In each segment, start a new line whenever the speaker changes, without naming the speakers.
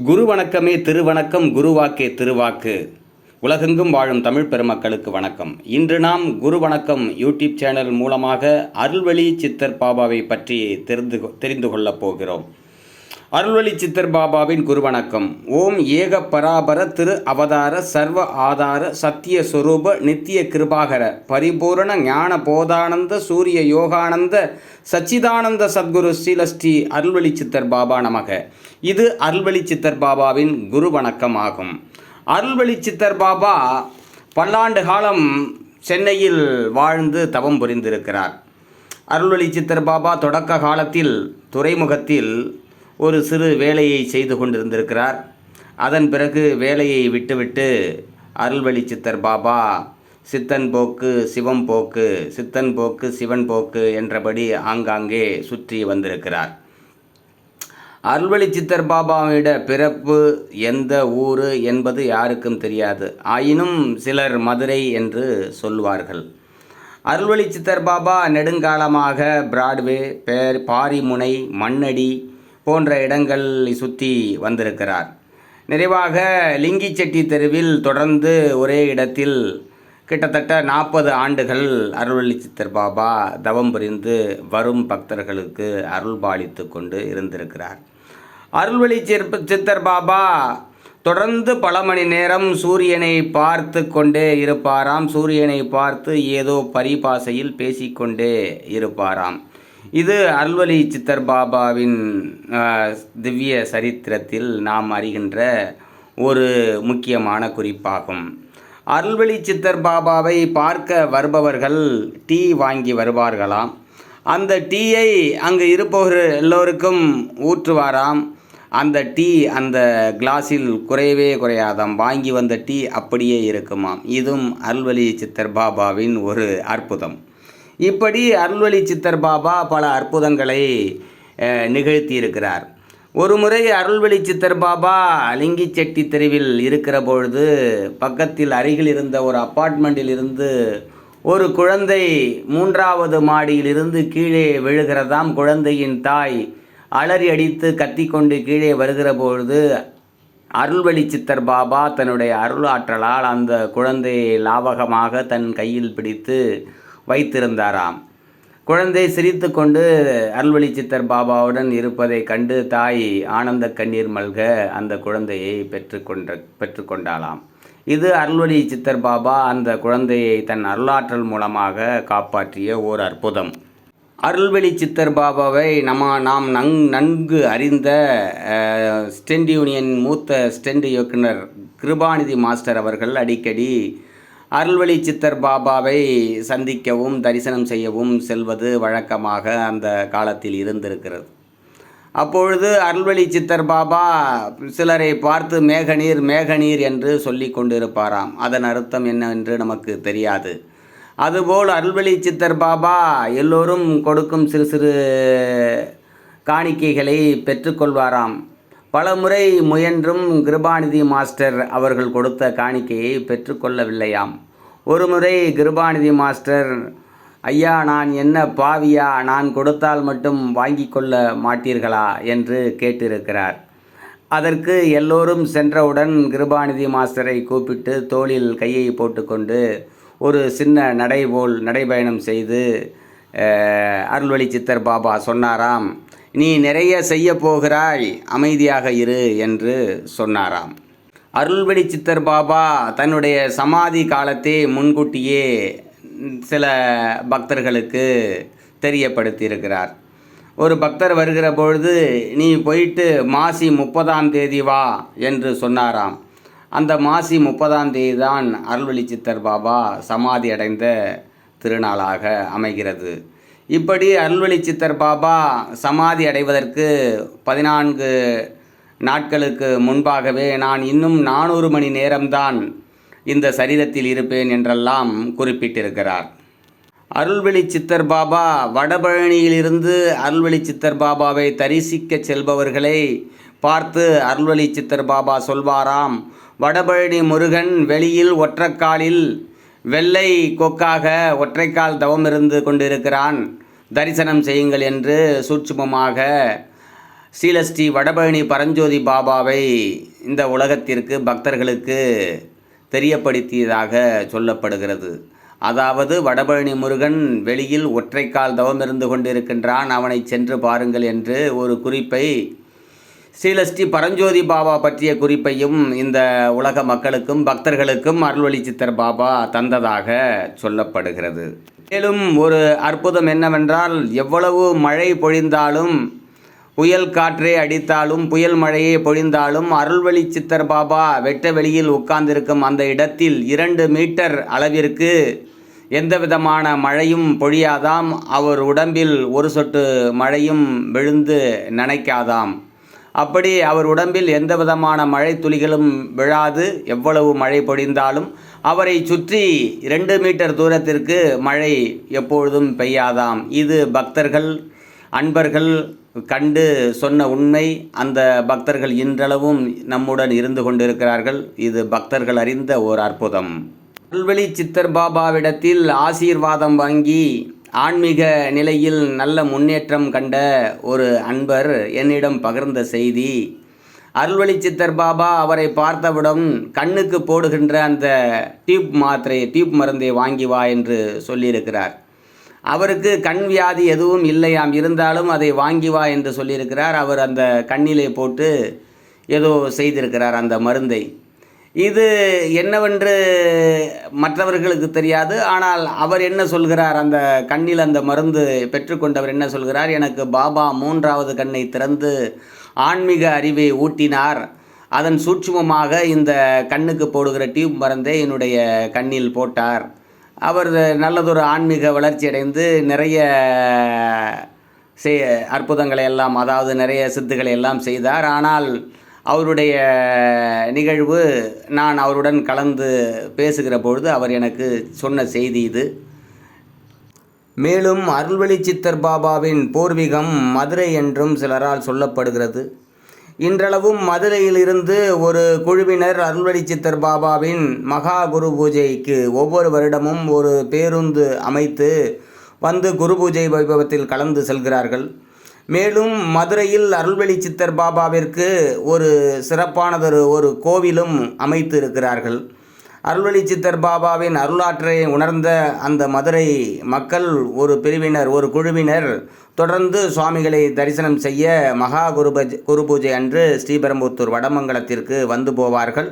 குரு வணக்கமே திருவணக்கம் குருவாக்கே திருவாக்கு. உலகெங்கும் வாழும் தமிழ் பெருமக்களுக்கு வணக்கம். இன்று நாம் குரு வணக்கம் யூடியூப் சேனல் மூலமாக அருள்வழி சித்தர் பாபாவை பற்றி தெரிந்து தெரிந்து கொள்ளப் போகிறோம். அருள்வழி சித்தர் பாபாவின் குருவணக்கம். ஓம் ஏக பராபர திரு அவதார சர்வ ஆதார சத்திய சுரூப நித்திய கிருபாகர பரிபூரண ஞான போதானந்த சூரிய யோகானந்த சச்சிதானந்த சத்குரு ஸ்ரீலஸ்ரீ அருள்வழி சித்தர் பாபா நமக. இது அருள்வழி சித்தர் பாபாவின் குரு வணக்கம் ஆகும். அருள்வழி சித்தர் பாபா பல்லாண்டு காலம் சென்னையில் வாழ்ந்து தவம் புரிந்திருக்கிறார். அருள்வழி சித்தர் பாபா தொடக்க காலத்தில் துறைமுகத்தில் ஒரு சிறு வேலையை செய்து கொண்டிருந்திருக்கிறார். அதன் பிறகு வேலையை விட்டுவிட்டு அருள்வழி சித்தர் பாபா சித்தன் போக்கு சிவம் போக்கு சித்தன் போக்கு சிவன் போக்கு என்றபடி ஆங்காங்கே சுற்றி வந்திருக்கிறார். அருள்வழி சித்தர் பாபாவிட பிறப்பு எந்த ஊர் என்பது யாருக்கும் தெரியாது. ஆயினும் சிலர் மதுரை என்று சொல்வார்கள். அருள்வழி சித்தர் பாபா நெடுங்காலமாக பிராட்வே பேர் பாரிமுனை மண்ணடி போன்ற இடங்களை சுற்றி வந்திருக்கிறார். நிறைவாக லிங்கிச்செட்டி தெருவில் தொடர்ந்து ஒரே இடத்தில் கிட்டத்தட்ட நாற்பது ஆண்டுகள் அருள்வள்ளி சித்தர் பாபா தவம் புரிந்து வரும் பக்தர்களுக்கு அருள்பாலித்து கொண்டு இருந்திருக்கிறார். அருள்வழி சிற்ப சித்தர் பாபா தொடர்ந்து பல மணி நேரம் சூரியனை பார்த்து கொண்டே இருப்பாராம். சூரியனை பார்த்து ஏதோ பரிபாசையில் பேசிக்கொண்டே இருப்பாராம். இது அல்வலி சித்தர் பாபாவின் திவ்ய சரித்திரத்தில் நாம் அறிகின்ற ஒரு முக்கியமான குறிப்பாகும். அருள்வழி சித்தர் பாபாவை பார்க்க வருபவர்கள் டீ வாங்கி வருவார்களாம். அந்த டீயை அங்கு இருப்பவர் எல்லோருக்கும் ஊற்றுவாராம். அந்த டீ அந்த கிளாஸில் குறையவே குறையாதாம். வாங்கி வந்த டீ அப்படியே இருக்குமாம். இதுவும் அருள்வழி சித்தர் பாபாவின் ஒரு அற்புதம். இப்படி அருள்வழி சித்தர் பாபா பல அற்புதங்களை நிகழ்த்தியிருக்கிறார். ஒரு முறை அருள்வழி சித்தர் பாபா லிங்கிச்செட்டி தெருவில் இருக்கிற பொழுது பக்கத்தில் அருகில் இருந்த ஒரு அப்பார்ட்மெண்ட்டில் இருந்து ஒரு குழந்தை மூன்றாவது மாடியிலிருந்து கீழே விழுகிறதாம் குழந்தையின் தாய் அலறி அடித்து கத்திக்கொண்டு கீழே வருகிற பொழுது அருள்வழி சித்தர் பாபா தன்னுடைய அருள் ஆற்றலால் அந்த குழந்தையை லாவகமாக தன் கையில் பிடித்து வைத்திருந்தாராம். குழந்தை சிரித்து கொண்டு அருள்வழி சித்தர் பாபாவுடன் இருப்பதை கண்டு தாய் ஆனந்த கண்ணீர் மல்க அந்த குழந்தையை பெற்றுக்கொண்ட பெற்றுக்கொண்டாளாம் இது அருள்வழி சித்தர் பாபா அந்த குழந்தையை தன் அருளாற்றல் மூலமாக காப்பாற்றிய ஓர் அற்புதம். அருள்வெளி சித்தர் பாபாவை நம்ம நாம் நங் நன்கு அறிந்த ஸ்டெண்ட் யூனியன் மூத்த ஸ்டெண்ட் இயக்குனர் கிருபாநிதி மாஸ்டர் அவர்கள் அடிக்கடி அருள்வழி சித்தர் பாபாவை சந்திக்கவும் தரிசனம் செய்யவும் செல்வது வழக்கமாக அந்த காலத்தில் இருந்திருக்கிறது. அப்பொழுது அருள்வழி சித்தர் பாபா சிலரை பார்த்து மேகநீர் மேகநீர் என்று சொல்லி கொண்டிருப்பாராம். அதன் அர்த்தம் என்னவென்று நமக்கு தெரியாது. அதுபோல் அருள்வழி சித்தர் பாபா எல்லோரும் கொடுக்கும் சிறு சிறு காணிக்கைகளை பெற்றுக்கொள்வாராம் பலமுறை முயன்றும் கிருபாநிதி மாஸ்டர் அவர்கள் கொடுத்த காணிக்கையை பெற்றுக்கொள்ளவில்லையாம். ஒருமுறை கிருபாநிதி மாஸ்டர் ஐயா நான் என்ன பாவியா? நான் கொடுத்தால் மட்டும் வாங்கி கொள்ள மாட்டீர்களா? என்று கேட்டிருக்கிறார். அதற்கு எல்லோரும் சென்றவுடன் கிருபாநிதி மாஸ்டரை கூப்பிட்டு தோளில் கையை போட்டுக்கொண்டு ஒரு சின்ன நடைபோல் நடைபயணம் செய்து அருள்வழி சித்தர் பாபா சொன்னாராம் நீ நிறைய செய்ய போகிறாய் அமைதியாக இரு என்று சொன்னாராம். அருள்வழி சித்தர் பாபா தன்னுடைய சமாதி காலத்தை முன்கூட்டியே சில பக்தர்களுக்கு தெரியப்படுத்தியிருக்கிறார். ஒரு பக்தர் வருகிற பொழுது நீ போயிட்டு மாசி முப்பதாம் தேதி வா என்று சொன்னாராம். அந்த மாசி முப்பதாம் தேதி தான் அருள்வழி சித்தர் பாபா சமாதி அடைந்த திருநாளாக அமைகிறது. இப்படி அருள்வழி சித்தர் பாபா சமாதி அடைவதற்கு பதினான்கு நாட்களுக்கு முன்பாகவே நான் இன்னும் நானூறு மணி நேரம்தான் இந்த சரீரத்தில் இருப்பேன் என்றெல்லாம் குறிப்பிட்டிருக்கிறார். அருள்வெளி சித்தர் பாபா வடபழனியிலிருந்து அருள்வெளி சித்தர் பாபாவை தரிசிக்க செல்பவர்களை பார்த்து அருள்வெளி சித்தர் பாபா சொல்வாராம் வடபழனி முருகன் வெளியில் ஒற்றைக்காலில் வெள்ளை கொக்காக ஒற்றைக்கால் தவம் இருந்து கொண்டிருக்கிறான். தரிசனம் செய்யுங்கள் என்று சூட்சுமமாக ஸ்ரீலஸ்ரீ வடபழனி பரஞ்சோதி பாபாவை இந்த உலகத்திற்கு பக்தர்களுக்கு தெரியப்படுத்தியதாக சொல்லப்படுகிறது. அதாவது வடபழனி முருகன் வெளியில் ஒற்றைக்கால் தவம் இருந்து கொண்டிருக்கின்றான். அவனை சென்று பாருங்கள் என்று ஒரு குறிப்பை ஸ்ரீலஸ்ரீ பரஞ்சோதி பாபா பற்றிய குறிப்பையும் இந்த உலக மக்களுக்கும் பக்தர்களுக்கும் அருள்வழி சித்தர் பாபா தந்ததாக சொல்லப்படுகிறது. மேலும் ஒரு அற்புதம் என்னவென்றால் எவ்வளவு மழை பொழிந்தாலும் புயல் காற்றே அடித்தாலும் புயல் மழையே பொழிந்தாலும் அருள்வழி சித்தர் பாபா வெட்ட வெளியில் உட்கார்ந்திருக்கும் அந்த இடத்தில் இரண்டு மீட்டர் அளவிற்கு எந்த விதமான மழையும் பொழியாதாம். அவர் உடம்பில் ஒரு சொட்டு மழையும் விழுந்து நனைக்காதாம். அப்படி அவர் உடம்பில் எந்த விதமான மழை துளிகளும் விழாது. எவ்வளவு மழை பொழிந்தாலும் அவரை சுற்றி இரண்டு மீட்டர் தூரத்திற்கு மழை எப்பொழுதும் பெய்யாதாம். இது பக்தர்கள் அன்பர்கள் கண்டு சொன்ன உண்மை. அந்த பக்தர்கள் இன்றளவும் நம்முடன் இருந்து கொண்டிருக்கிறார்கள். இது பக்தர்கள் அறிந்த ஓர் அற்புதம். புல்வெளி சித்தர் பாபாவிடத்தில் ஆசீர்வாதம் வாங்கி ஆன்மீக நிலையில் நல்ல முன்னேற்றம் கண்ட ஒரு அன்பர் என்னிடம் பகிர்ந்த செய்தி. அருள்வழி சித்தர் பாபா அவரை பார்த்தவுடன் கண்ணுக்கு போடுகின்ற அந்த டியூப் மாத்திரை டியூப் மருந்தை வாங்கி வா என்று சொல்லியிருக்கிறார். அவருக்கு கண் வியாதி எதுவும் இல்லையாம். இருந்தாலும் அதை வாங்கி வா என்று சொல்லியிருக்கிறார். அவர் அந்த கண்ணிலே போட்டு ஏதோ செய்திருக்கிறார் அந்த மருந்தை. இது என்னவென்று மற்றவர்களுக்கு தெரியாது ஆனால் அவர் என்ன சொல்கிறார்? அந்த கண்ணில் அந்த மருந்து பெற்றுக்கொண்டவர் என்ன சொல்கிறார்? எனக்கு பாபா மூன்றாவது கண்ணை திறந்து ஆன்மீக அறிவை ஊட்டினார். அதன் சூட்சுமமாக இந்த கண்ணுக்கு போடுகிற டியூப் மருந்தை என்னுடைய கண்ணில் போட்டார். அவர் நல்லதொரு ஆன்மீக வளர்ச்சி அடைந்து நிறைய செய் அற்புதங்களை எல்லாம் அதாவது நிறைய சித்துக்களை எல்லாம் செய்தார். ஆனால் அவருடைய நிகழ்வு நான் அவருடன் கலந்து பேசுகிற பொழுது அவர் எனக்கு சொன்ன செய்தி இது. மேலும் அருள்வழி சித்தர் பாபாவின் பூர்வீகம் மதுரை என்றும் சிலரால் சொல்லப்படுகிறது. இன்றளவும் மதுரையிலிருந்து ஒரு குழுவினர் அருள்வழி சித்தர் பாபாவின் மகா குரு பூஜைக்கு ஒவ்வொரு வருடமும் ஒரு பேருந்து அமைத்து வந்து குரு பூஜை வைபவத்தில் கலந்து செல்கிறார்கள். மேலும் மதுரையில் அருள்வெளி சித்தர் பாபாவிற்கு ஒரு சிறப்பானதொரு ஒரு கோவிலும் அமைத்து இருக்கிறார்கள் அருள்வெளி சித்தர் பாபாவின் அருளாற்றை உணர்ந்த அந்த மதுரை மக்கள் ஒரு பிரிவினர் ஒரு குழுவினர் தொடர்ந்து சுவாமிகளை தரிசனம் செய்ய மகா குரு குருபூஜை குரு பூஜை அன்று ஸ்ரீபெரும்புத்தூர் வடமங்கலத்திற்கு வந்து போவார்கள்.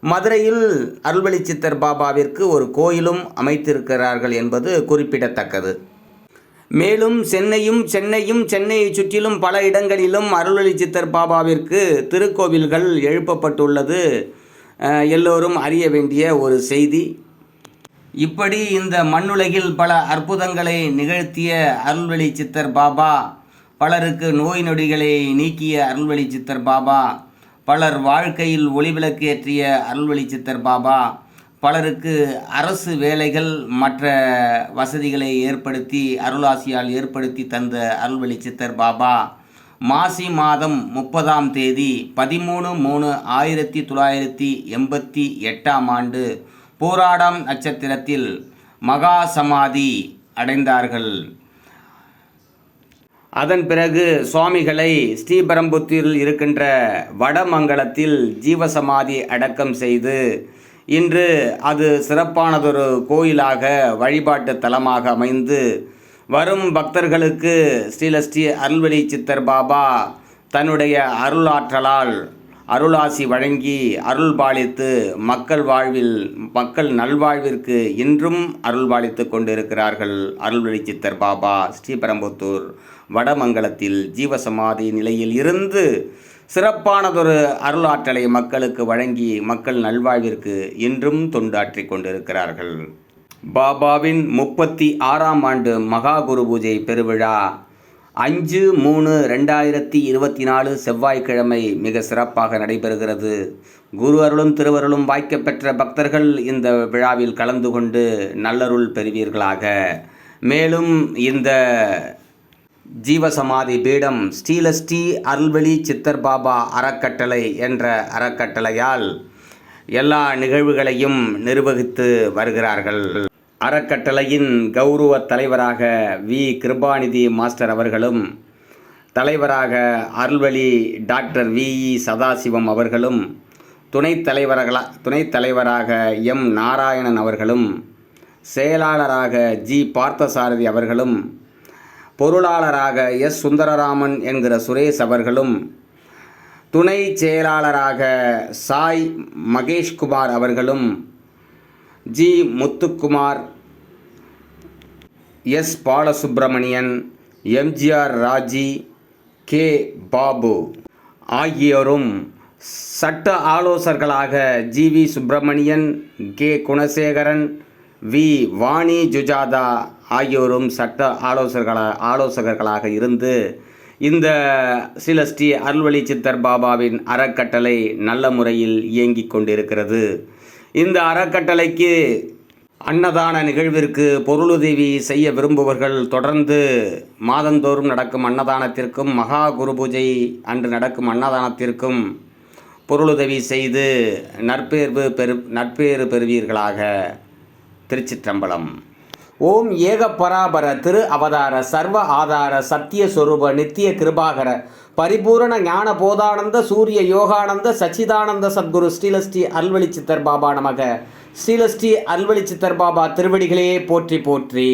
மதுரையில் அருள்வெளி சித்தர் பாபாவிற்கு ஒரு கோயிலும் அமைத்திருக்கிறார்கள் என்பது குறிப்பிடத்தக்கது. மேலும் சென்னையும் சென்னையும் சென்னையை சுற்றிலும் பல இடங்களிலும் அருளொளி சித்தர் பாபாவிற்கு திருக்கோவில்கள் எழுப்பப்பட்டுள்ளது. எல்லோரும் அறிய வேண்டிய ஒரு செய்தி. இப்படி இந்த மண்ணுலகில் பல அற்புதங்களை நிகழ்த்திய அருள்வழி சித்தர் பாபா பலருக்கு நோய் நொடிகளை நீக்கிய அருள்வழி சித்தர் பாபா பலர் வாழ்க்கையில் ஒளிவிளக்கு ஏற்றிய அருள்வழி சித்தர் பாபா பலருக்கு அரசு வேலைகள் மற்ற வசதிகளை ஏற்படுத்தி அருளாசியால் ஏற்படுத்தி தந்த அருள்வழி சித்தர் பாபா மாசி மாதம் முப்பதாம் தேதி பதிமூணு மூணு ஆயிரத்தி தொள்ளாயிரத்தி எண்பத்தி எட்டாம் ஆண்டு போராடம் நட்சத்திரத்தில் மகா சமாதி அடைந்தார்கள். அதன் பிறகு சுவாமிகளை ஸ்ரீபெரம்புத்தூரில் இருக்கின்ற வடமங்கலத்தில் ஜீவசமாதி அடக்கம் செய்து இன்று அது சிறப்பானதொரு கோயிலாக வழிபாட்டு தலமாக அமைந்து வரும் பக்தர்களுக்கு ஸ்ரீலஸ்ரீ அருள்வழி சித்தர் பாபா தன்னுடைய அருளாற்றலால் அருளாசி வழங்கி அருள் பாலித்து மக்கள் வாழ்வில் மக்கள் நல்வாழ்விற்கு இன்றும் அருள் பாலித்து கொண்டிருக்கிறார்கள் அருள்வழி சித்தர் பாபா ஸ்ரீபெரம்புத்தூர் வடமங்கலத்தில் ஜீவசமாதி நிலையில் இருந்து சிறப்பானதொரு அருளாற்றலை மக்களுக்கு வழங்கி மக்கள் நல்வாழ்விற்கு இன்றும் தொண்டாற்றி கொண்டிருக்கிறார்கள். பாபாவின் முப்பத்தி ஆறாம் ஆண்டு மகா குரு பூஜை பெருவிழா அஞ்சு மூணு ரெண்டாயிரத்தி இருபத்தி நாலு செவ்வாய்க்கிழமை மிக சிறப்பாக நடைபெறுகிறது. குரு அருளும் திருவருளும் வாய்க்கப்பெற்ற பக்தர்கள் இந்த விழாவில் கலந்து கொண்டு நல்லருள் பெறுவீர்களாக. மேலும் இந்த ஜீவசமாதி பீடம் ஸ்ரீலஸ்ரீ அருள்வெளி சித்தர் பாபா அறக்கட்டளை என்ற அறக்கட்டளையால் எல்லா நிகழ்வுகளையும் நிர்வகித்து வருகிறார்கள். அறக்கட்டளையின் கௌரவ தலைவராக வி. கிருபாநிதி மாஸ்டர் அவர்களும் தலைவராக அருள்வழி டாக்டர் விஇ சதாசிவம் அவர்களும் துணைத் தலைவர்களா துணைத் தலைவராக எம். நாராயணன் அவர்களும் செயலாளராக ஜி. பார்த்தசாரதி அவர்களும் பொருளாளராக எஸ். சுந்தரராமன் என்கிற சுரேஷ் அவர்களும் துணை செயலாளராக சாய் மகேஷ்குமார் அவர்களும் G. Muthukumar S. Balasubramanian MGR Raji K. Babu ஆகியோரும் சட்ட ஆலோசகர்களாக G. V. Subramanian K. Gunasekaran V. Vani Sujatha ஆகியோரும் சட்ட ஆலோசகர்களாக ஆலோசகர்களாக இருந்து இந்த சில ஸ்ரீ அருள்வழி சித்தர் பாபாவின் அறக்கட்டளை நல்ல முறையில் இயங்கிக் கொண்டிருக்கிறது. இந்த அறக்கட்டளைக்கு அன்னதான நிகழ்விற்கு பொருளுதவி செய்ய விரும்புபவர்கள் தொடர்ந்து மாதந்தோறும் நடக்கும் அன்னதானத்திற்கும் மகா குரு பூஜை அன்று நடக்கும் அன்னதானத்திற்கும் பொருளுதவி செய்து நற்பேர்வு பெரு நற்பேறு பெறுவீர்களாக. திருச்சிற்றம்பலம். ஓம் ஏக பராபர திரு அவதார சர்வ ஆதார சத்திய சொரூப நித்திய கிருபாகர பரிபூரண ஞான போதானந்த சூரிய யோகானந்த சச்சிதானந்த சத்குரு ஸ்ரீலஸ்ரீ அல்வழி சித்தர் பாபா நமக. ஸ்ரீலஸ்ரீ அல்வழி சித்தர் பாபா திருவடிகளே போற்றி போற்றி.